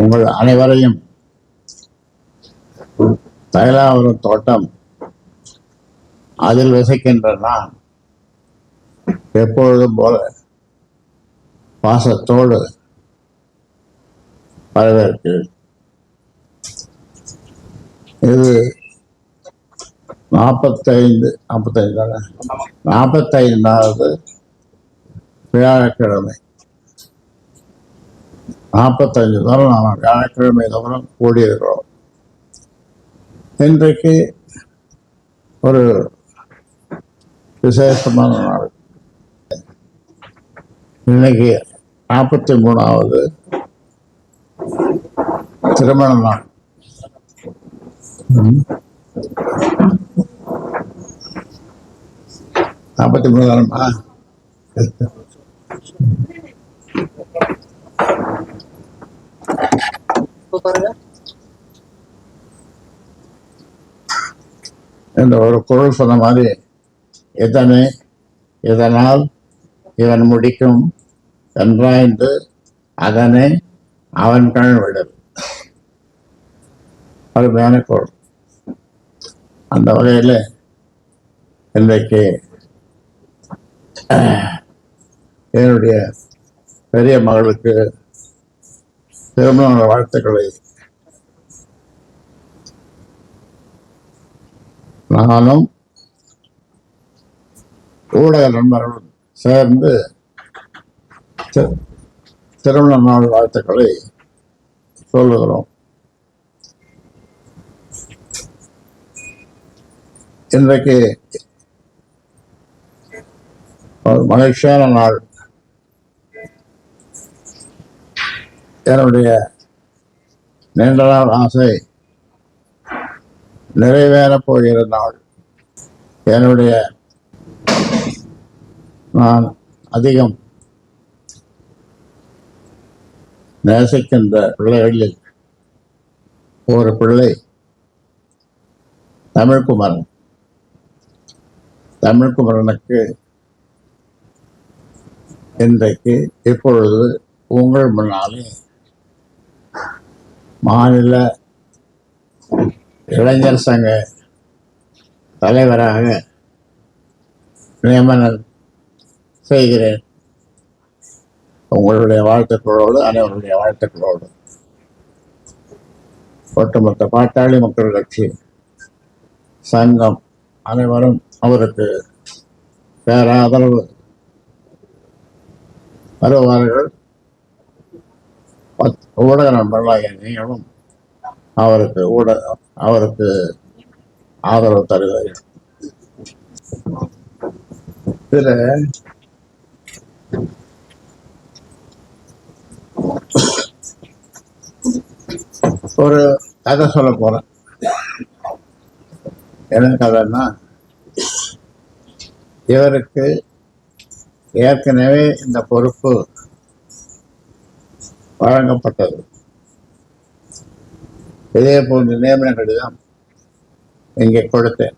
உங்கள் அனைவரையும் தைலாவரம் தோட்டம் அதில் வசிக்கின்ற நான் எப்பொழுதும் போல பாசத்தோடு வரவேற்கிறேன். இது நாற்பத்தைந்து நாற்பத்தைந்து நாற்பத்தைந்தாவது வியாழக்கிழமை. நாற்பத்தஞ்சு தரம் நாம் வியாழக்கிழமை தவிரம் கூடியிருக்கிறோம். இன்றைக்கு ஒரு விசேஷமான நாள். இன்னைக்கு நாற்பத்தி மூணாவது திருமண நாள். நாற்பத்தி மூணு தானம்மா இப்போ பாருங்க. என்ற ஒரு குரல் சொன்ன மாதிரி இதனை இதனால் இவன் முடிக்கும் என்றாய்ந்து அதனை அவன் கண் விடல். அருமையான குரல். அந்த வகையில் இன்றைக்கு என்னுடைய பெரிய மகளுக்கு திருமண வாழ்த்துக்களை. நானும் ஊடக நண்பர்களும் சேர்ந்து திருமண நாள் வாழ்த்துக்களை சொல்லுகிறோம். இன்றைக்கு ஒரு மகிழ்ச்சியான நாள். என்னுடைய நீண்ட நாள் ஆசை நிறைவேறப் போகிற நாள். என்னுடைய நான் அதிகம் நேசிக்கின்ற பிள்ளைகளில் ஒரு பிள்ளை தமிழ்குமரன். தமிழ்குமரனுக்கு இன்றைக்கு இப்பொழுது உங்கள் முன்னாலே மாநில இளைஞர் சங்க தலைவராக நியமனம் செய்கிறேன். உங்களுடைய வாழ்த்துக்களோடு அனைவருடைய வாழ்த்துக்களோடு. ஒட்டுமொத்த பாட்டாளி மக்கள் கட்சி சங்கம் அனைவரும் அவருக்கு பேராதரவு. வருவார்கள். ஊடக நண்பர்களாகிய நீங்களும் அவருக்கு ஊட அவருக்கு ஆதரவு தருவீர்கள் இதுல ஒரு கதை சொல்ல போறேன். என்ன கதைன்னா இவருக்கு ஏற்கனவே இந்த பொறுப்பு வழங்கப்பட்டது. இதே போன்ற நியமன கடிதம் இங்கே கொடுத்தேன்.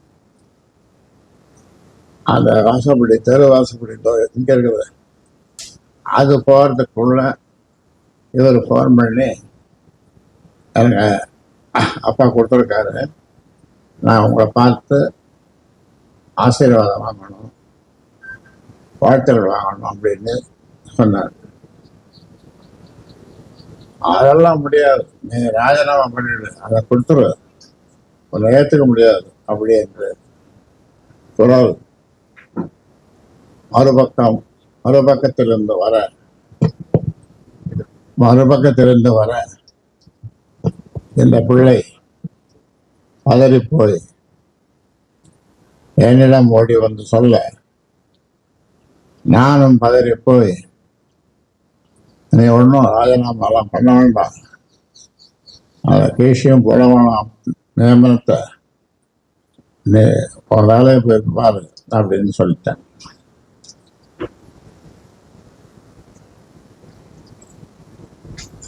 அந்த வாசப்படி தெரு வாசப்படி இங்கே இருக்குது அது போறதுக்குள்ள இவர் ஃபோன் பண்ணி எனக்கு அப்பா கொடுத்துருக்காரு. நான் உங்களை பார்த்து ஆசீர்வாதம் வாங்கணும் வாழ்த்துக்கள் வாங்கணும் அப்படின்னு சொன்னார். அதெல்லாம் முடியாது. நீ ராஜினாமா பண்ணிடு. அதை கொடுத்துரு. உன்னை ஏற்றுக்க முடியாது. அப்படி என்று குரல் மறுபக்கம் மறுபக்கத்திலிருந்து வர மறுபக்கத்திலிருந்து வர இந்த பிள்ளை பதறி போய் என்னிடம் ஓடி வந்து சொல்ல நானும் பதறி போய் நீ ஒன்றும் ராஜினாமாலாம் பண்ண வேண்டாம். அதை கேஷியம் போட வேணாம். நியமனத்தை. நீ ஒரு வேலையை போய் பாரு அப்படின்னு சொல்லிட்டேன்.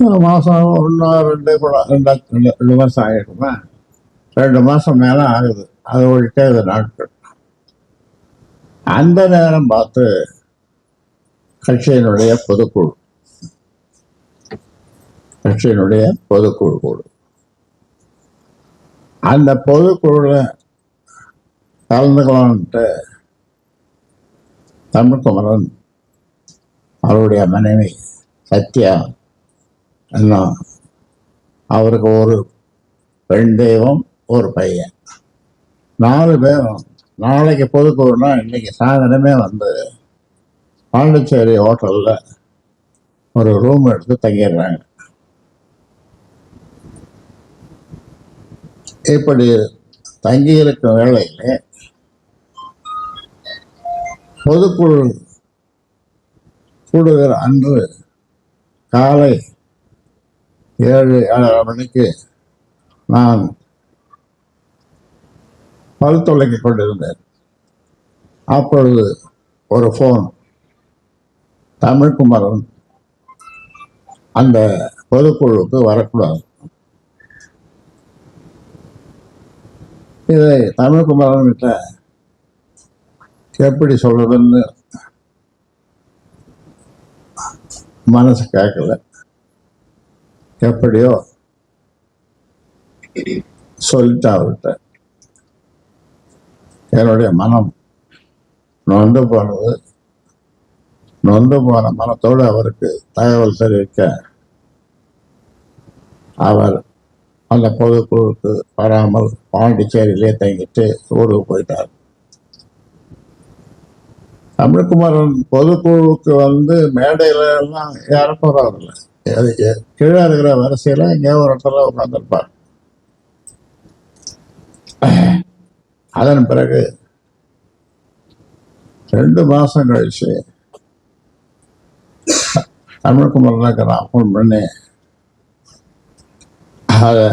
ஒரு மாதம் ஒன்று ரெண்டு கூட ரெண்டு ரெண்டு ரெண்டு மாதம் ஆகிடுமா ரெண்டு மாதம் மேலே ஆகுது. அது ஒழிட்டே இது நாட்கள். அந்த நேரம் பார்த்து கட்சியினுடைய பொதுக்குழு கட்சியினுடைய பொதுக்குழு கூடும் அந்த பொதுக்குழுவில் கலந்துக்கலான்ட்டு தமிழ்குமரன் அவருடைய மனைவி சத்யா இன்னும் அவருக்கு ஒரு பெண் தெய்வம் ஒரு பையன். நாலு பேரும் நாளைக்கு பொதுக்குழுனா இன்னைக்கு சாயந்தரமே வந்து பாண்டிச்சேரி ஹோட்டலில் ஒரு ரூம் எடுத்து தங்கிடுறாங்க. இப்படி தங்கியிருக்கும் வேளையில் பொதுக்குழு கூடுகிற அன்று காலை ஏழு ஏழரை மணிக்கு நான் பல் துளைக்கிக் கொண்டிருந்தேன். அப்பொழுது ஒரு ஃபோன் தமிழ்குமரன் அந்த பொதுக்குழுவுக்கு வரக்கூடாது. இதை தமிழ்குமரன் கிட்ட எப்படி சொல்றதுன்னு மனசு கேட்கல. எப்படியோ சொல்லிட்டு அவர்கிட்ட. என்னுடைய மனம் நொந்து போனது. நொந்து போன மனத்தோடு அவருக்கு தகவல் தெரிவிக்க அவர் அந்த பொதுக்குழுவுக்கு வராமல் பாண்டிச்சேரியிலே தங்கிட்டு ஊருக்கு போயிட்டார். தமிழ்குமரன் பொதுக்குழுவுக்கு வந்து மேடையில எல்லாம் யாரும் போறாருல்ல. அது கீழே இருக்கிற வரிசையில எங்கேயோ ஒரு இடத்துல உட்காந்துருப்பார் அதன் பிறகு ரெண்டு மாசம் கழிச்சு தமிழ்குமரனுக்கு நான் ஃபோன் பண்ணி அதை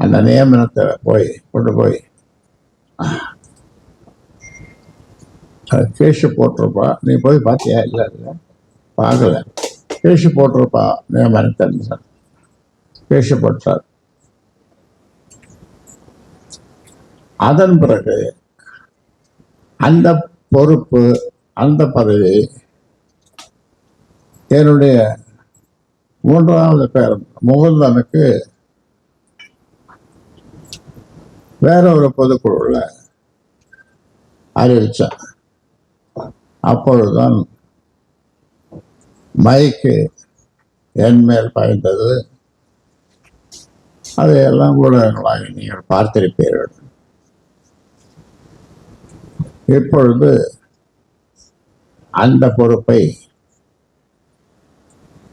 அந்த நியமனத்தை போய் கொண்டு போய் கேஷு போட்டிருப்பா. நீ போய் பார்த்தியா இல்லை இல்லை. பார்க்கல. கேஷு போட்டிருப்பா நியமனத்தை சார் கேஷு போட்டார். அதன் பிறகு அந்த பொறுப்பு அந்த பதவி என்னுடைய மூன்றாவது பேர் முகுந்தனுக்கு வேற ஒரு பொதுக்குழுவில் அறிவித்தேன் அப்பொழுதுதான் மைக்கு என் மேல் பாய்ந்தது. அதையெல்லாம் ஊடகங்களாக நீங்கள் பார்த்திருப்பீர்கள். இப்பொழுது அந்த பொறுப்பை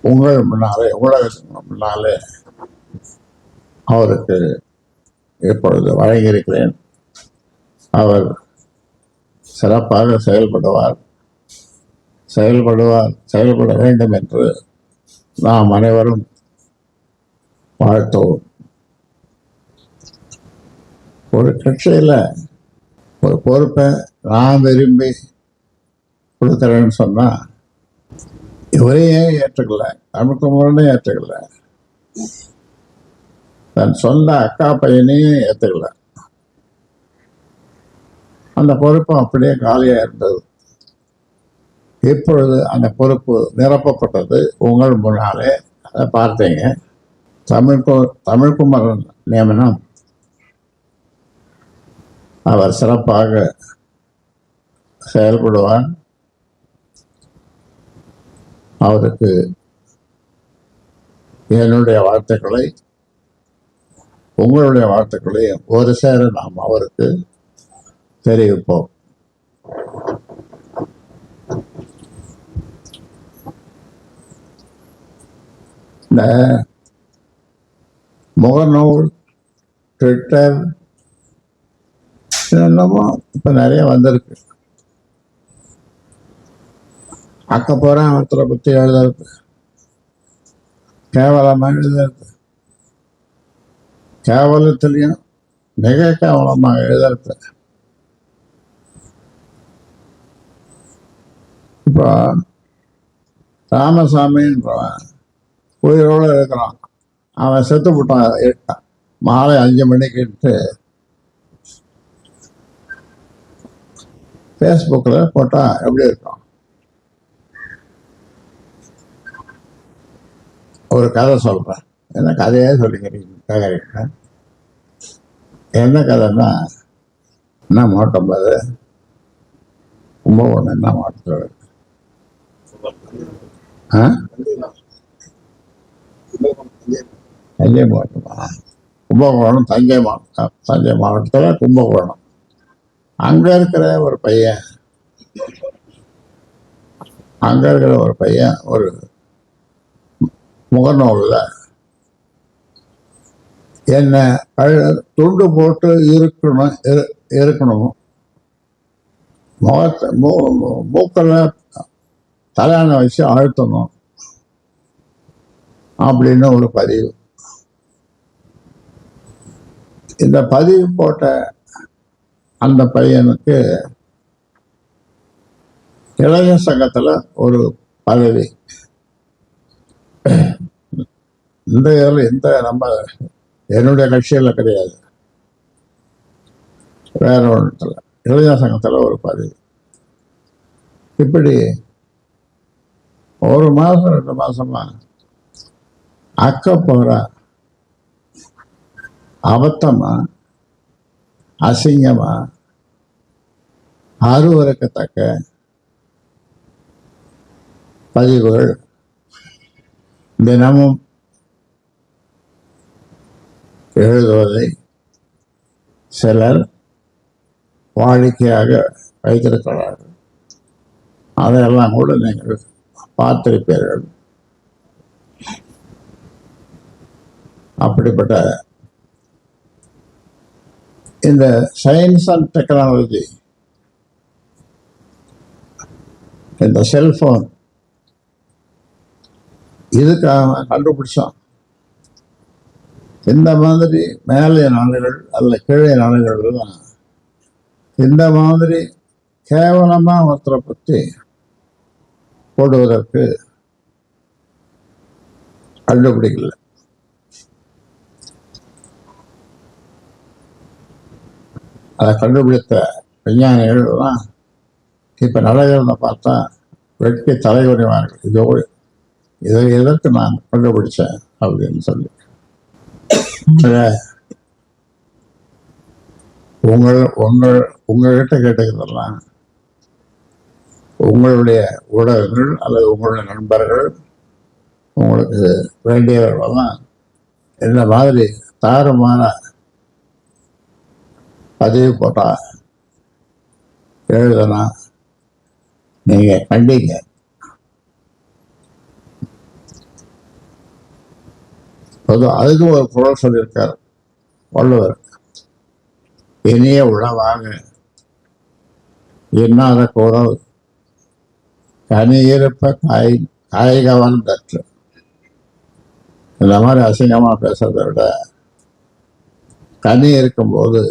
உங்கள் முன்னாலே ஊடகத்தின் முன்னாலே அவருக்கு இப்பொழுது வழங்கியிருக்கிறேன். அவர் சிறப்பாக செயல்படுவார். செயல்படுவார் செயல்பட வேண்டும் என்று நாம் அனைவரும் வாழ்த்துவோம். ஒரு கட்சியில் ஒரு பொறுப்பை நான் விரும்பி கொடுக்குறேன்னு சொன்னால் இவரையே ஏற்றுக்கல? தமிழ்குமரனே ஏற்றுக்கல. தன் சொந்த அக்கா பையனையும் ஏற்றுக்கல. அந்த பொறுப்பு அப்படியே காலியாக இருந்தது. இப்பொழுது அந்த பொறுப்பு நிரப்பப்பட்டது. உங்கள் முன்னாலே அதை பார்த்தீங்க. தமிழ்கு தமிழ்குமரன் நியமனம். அவர் சிறப்பாக செயல்படுவார். அவருக்கு என்னுடைய வாழ்த்துக்களை உங்களுடைய வாழ்த்துக்களை ஒரு சேர நாம் அவருக்கு தெரிவிப்போம். இந்த முகநூல் ட்விட்டர் என்னமோ இப்போ நிறைய வந்திருக்கு. அக்க போகிறேன் ஒருத்தரை பற்றி எழுதுறது கேவலமாக எழுதுறது. கேவலத்திலையும் மிக கேவலமாக எழுதுறது. இப்போ ராமசாமின்றவன் உயிரோடு இருக்கிறான். அவன் செத்து போட்டான் மாலை அஞ்சு மணிக்குன்ட்டு ஃபேஸ்புக்கில் போட்டால் எப்படி இருக்கும்? ஒரு கதை சொல்கிறேன் என்ன கதையே சொல்லிக்கிறீங்க? கேட்குறீங்க என்ன கதைன்னா என்ன மாவட்டம் அது கும்பகோணம் என்ன மாவட்டத்தில் இருக்கு? ஆ? தஞ்சை மாவட்டமா? கும்பகோணம் தஞ்சை மாவட்டம் தஞ்சை மாவட்டத்தில் கும்பகோணம். அங்கே இருக்கிற ஒரு பையன் அங்கே இருக்கிற ஒரு பையன் ஒரு முகநூலில். என்ன துண்டு போட்டு இருக்கணும் இரு- இருக்கணும். முகத்தை மூ மூக்கில் தலையான வச்சு அழுத்தணும். அப்படின்னு ஒரு பதிவு. இந்த பதிவு போட்ட அந்த பையனுக்கு இளைஞர் சங்கத்தில் ஒரு பதவி. இந்த இதில் எந்த நம்ம என்னுடைய கட்சியில் கிடையாது. வேற ஒன்றத்தில் இளைஞர் சங்கத்தில் ஒரு பதவி. இப்படி ஒரு மாதம் ரெண்டு மாசமா அக்க போகிற அபத்தமா அசிங்கமா அருவறுக்கத்தக்க பதிவுகள் தினமும் எழுதுவதை சிலர் வாடிக்கையாக வைத்திருக்கிறார்கள் அதையெல்லாம் கூட நீங்கள் பார்த்திருப்பீர்கள் அப்படிப்பட்ட இந்த சயின்ஸ் அண்ட் டெக்னாலஜி இந்த செல்ஃபோன் இதுக்காக கண்டுபிடிச்சோம்? இந்த மாதிரி மேலே நாடுகள் அல்ல கீழே நாடுகள் தான். இந்த மாதிரி கேவலமாக ஒருத்தரை பற்றி போடுவதற்கு கண்டுபிடிக்கல. அதை கண்டுபிடித்த விஞ்ஞானிகள் தான் இப்போ நடக்கிறத பார்த்தா வெட்கி தலைகுனிவார்கள் இதோடு இதை எதற்கு நான் கண்டுபிடிச்சேன் அப்படின்னு சொல்லி. உங்கள் உங்கள் உங்கள்கிட்ட கேட்டுக்கிறதெல்லாம் உங்களுடைய ஊடகங்கள் அல்லது உங்களுடைய நண்பர்கள் உங்களுக்கு வேண்டியவர்களெல்லாம் இந்த மாதிரி தாறுமாற பதிவு போட்டா எழுதுனா நீங்க கண்டிங்க. அது அதுக்கும் ஒரு குரல் சொல்லியிருக்கார். வள்ளுவர் இனிய உழவாக எண்ணாத குரல்? கனி இருப்ப காய் காய்கவன் தற்று இந்த மாதிரி அசிங்கமா பேசுறதை விட கனி இருக்கும்போது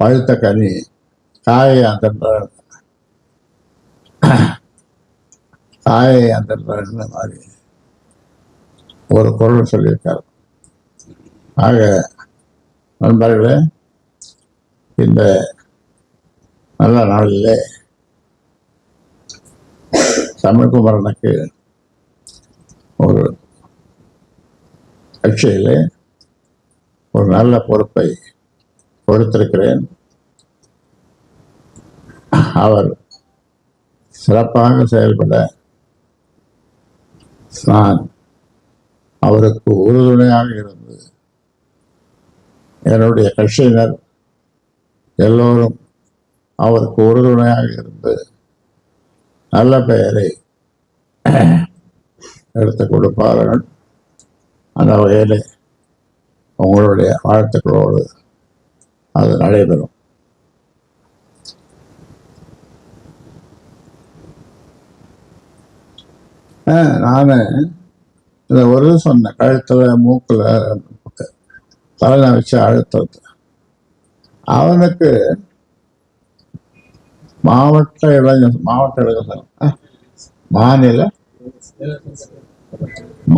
பழுத்த கனி காயை அந்த காயை அந்த மாதிரி. ஒரு குரல் சொல்லியிருக்கார். ஆக நண்பர்களே இந்த நல்ல நாளிலே தமிழ்குமரனுக்கு ஒரு கட்சியிலே ஒரு நல்ல பொறுப்பை கொடுத்திருக்கிறேன். அவர் சிறப்பாக செயல்பட நான் அவருக்கு உறுதுணையாக இருந்து என்னுடைய கட்சியினர் எல்லோரும் அவருக்கு உறுதுணையாக இருந்து நல்ல பெயரை எடுத்து கொடுப்பார்கள். அந்த வகையில் உங்களுடைய வாழ்த்துக்களோடு அது நடைபெறும். நான் இந்த ஒரு சொன்ன கழுத்தில் மூக்கில் தலையில வச்சு அழுத்தது. அவனுக்கு மாவட்ட இளைஞர் மாவட்ட இளைஞர் மாநில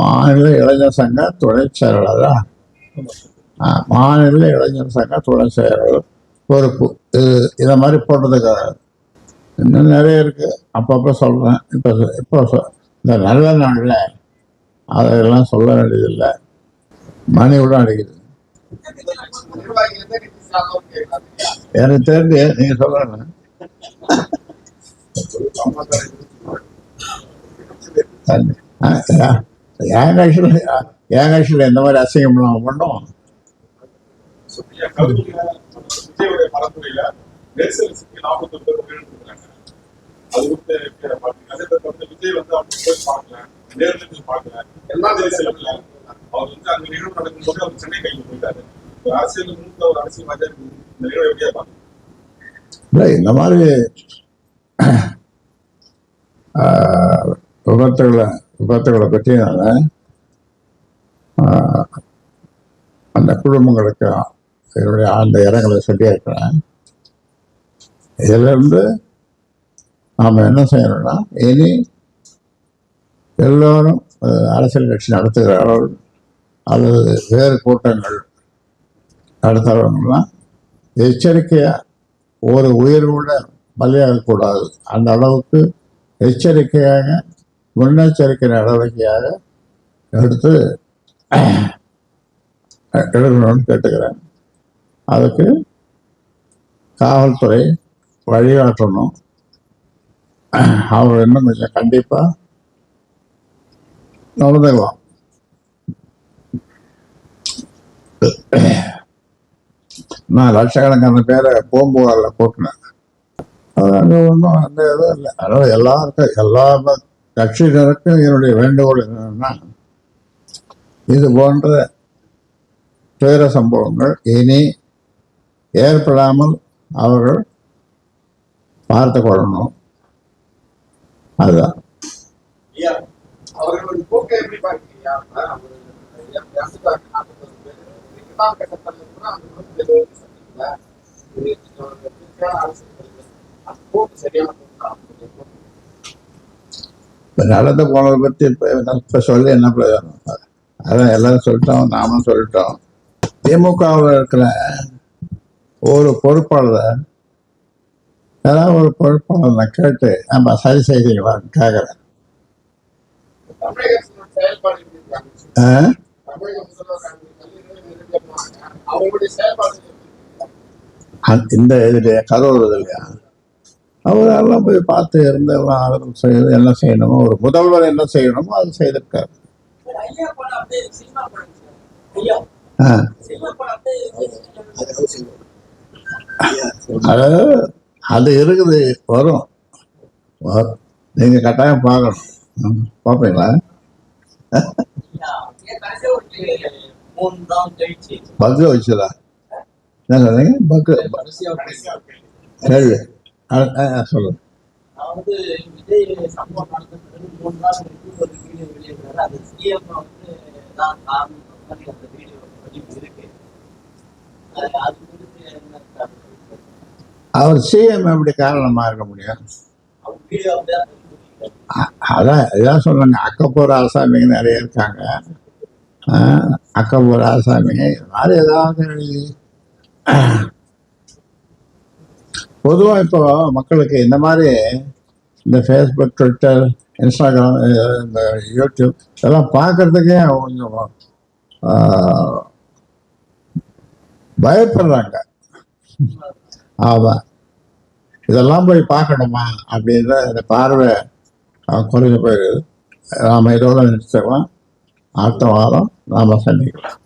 மாநில இளைஞர் சங்க துணை செயலாளரா? மாநில இளைஞர் சங்க துணை செயலாளர் பொறுப்பு. இது இதை மாதிரி போட்டதுக்கு இன்னும் நிறைய இருக்கு. அப்பப்போ சொல்றேன். இப்போ இப்போ இந்த நல்ல நாளில் அதெல்லாம் சொல்ல வேண்டியதில்லை. மணி கூட அடிக்குது எனக்கு தெரிஞ்சு நீங்க சொல்லுங்க. என் கட்சியில் என் கட்சியில் எந்த மாதிரி அசிங்கம் நம்ம பண்ணோம் அது விஜய் வந்து அவங்க போய் பார்க்கல நேர்ல போய் பார்க்கல எல்லா அவர் வந்து அங்க நிகழ்வு நடக்கும்போது அவர் சென்னை கையில் போயிட்டாரு அரசியல் மூத்த ஒரு அரசியல்வாதியா இந்த நிகழ்வு எப்படியா பாருங்க இந்த மாதிரி விபத்துகளை விபத்துகளை பற்றினால நான் அந்த குடும்பங்களுக்கு என்னுடைய ஆழ்ந்த இடங்களை சொல்லியிருக்கிறேன். இதிலிருந்து நாம் என்ன செய்யணும்னா இனி எல்லோரும் அரசியல் கட்சி நடத்துகிறவர்கள் அல்லது வேறு கூட்டங்கள் நடத்துகிறவங்களாம் எச்சரிக்கையாக ஒரு உயிர் கூட பலியாகக்கூடாது. அந்த அளவுக்கு எச்சரிக்கையாக முன்னெச்சரிக்கை நடவடிக்கையாக எடுத்து எடுக்கணும்னு கேட்டுக்கிறேன். அதுக்கு காவல்துறை வழிகாட்டணும். அவர் இன்னும் கொஞ்சம் கண்டிப்பாக நடந்துக்கலாம் நான் லட்சக்கணக்கான பேரை பூம்புகாரில் கூட்டினேன் அது ஒன்றும் அந்த இதுவும் இல்லை. அதனால் எல்லாருக்கும் எல்லா கட்சியினருக்கும் என்னுடைய வேண்டுகோள் என்னன்னா இது போன்ற துயர சம்பவங்கள் இனி ஏற்படாமல் அவர்கள் பார்த்து கொள்ளணும். அதுதான். ஐயா, அவர்களுடைய போக்கை எப்படி பார்க்கிறீங்க? அவர் நடந்து போனதை பத்தி இப்போ சொல்லி என்ன பிரயோஜனம்? அதான் எல்லாரும் சொல்லிட்டோம் நாமும் சொல்லிட்டோம். திமுகவில் இருக்கிற ஒரு பொறுப்பாளரை ஏதாவது ஒரு பொறுப்பாளர் நான் கேட்டு நம்ம சரி செய்தீங்களான்னு கேட்குறேன் இந்த இதுலையா கரூர் இல்லையா அவரெல்லாம் போய் பார்த்து இருந்து எல்லாம் ஆதரவு செய்து என்ன செய்யணுமோ ஒரு முதல்வர் என்ன செய்யணுமோ அது செய்திருக்காரு. அது அது இருக்குது வரும். வரும். நீங்க கட்டாயம் பார்க்கணும். கழிச்சு. பக்கு வச்சுதா? என்ன சொன்னீங்க? பக்கு. கேள்வி சொல்லுங்க? அவர் சிஎம் எப்படி காரணமா இருக்க முடியும்? அதான் இதான் சொன்னாங்க அக்கப்பூர் ஆசாமிங்க நிறைய இருக்காங்க. அக்கப்பூர் ஆசாமிங்க. இது மாதிரி ஏதாவது பொதுவாக இப்போ மக்களுக்கு இந்த மாதிரி இந்த ஃபேஸ்புக் ட்விட்டர் இன்ஸ்டாகிராம் இந்த யூடியூப் இதெல்லாம் பார்க்கறதுக்கே கொஞ்சம் பயப்படுறாங்க. ஆமாம் இதெல்லாம் போய் பார்க்கணுமா? அப்படின்ற பார்வை பார்வை அஹ், குறைஞ்சு போயிடுது நாம் இதோட நிறுத்திக்கலாம் அடுத்த வாரம் நாம் சந்திக்கலாம்